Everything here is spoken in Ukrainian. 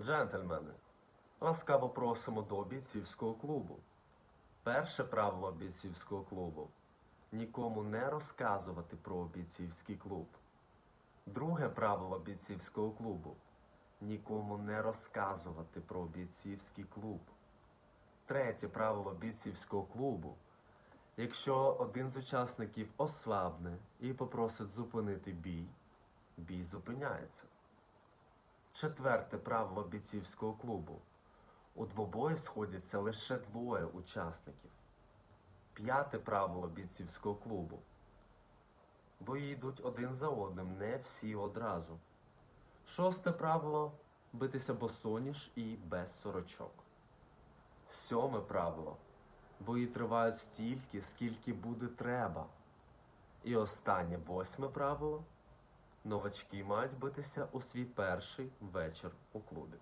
Джентльмени, ласкаво просимо до бійцівського клубу. Перше правило бійцівського клубу нікому не розказувати про бійцівський клуб. Друге правило бійцівського клубу нікому не розказувати про бійцівський клуб. Третє правило бійцівського клубу. Якщо один з учасників ослабне і попросить зупинити бій, бій зупиняється. Четверте правило бійцівського клубу. У двобої сходяться лише двоє учасників. П'яте правило бійцівського клубу. Бої йдуть один за одним, не всі одразу. Шосте правило битися босоніж і без сорочок. Сьоме правило. Бої тривають стільки, скільки буде треба. І останнє восьме правило. Новачки мають битися у свій перший вечір у клубі.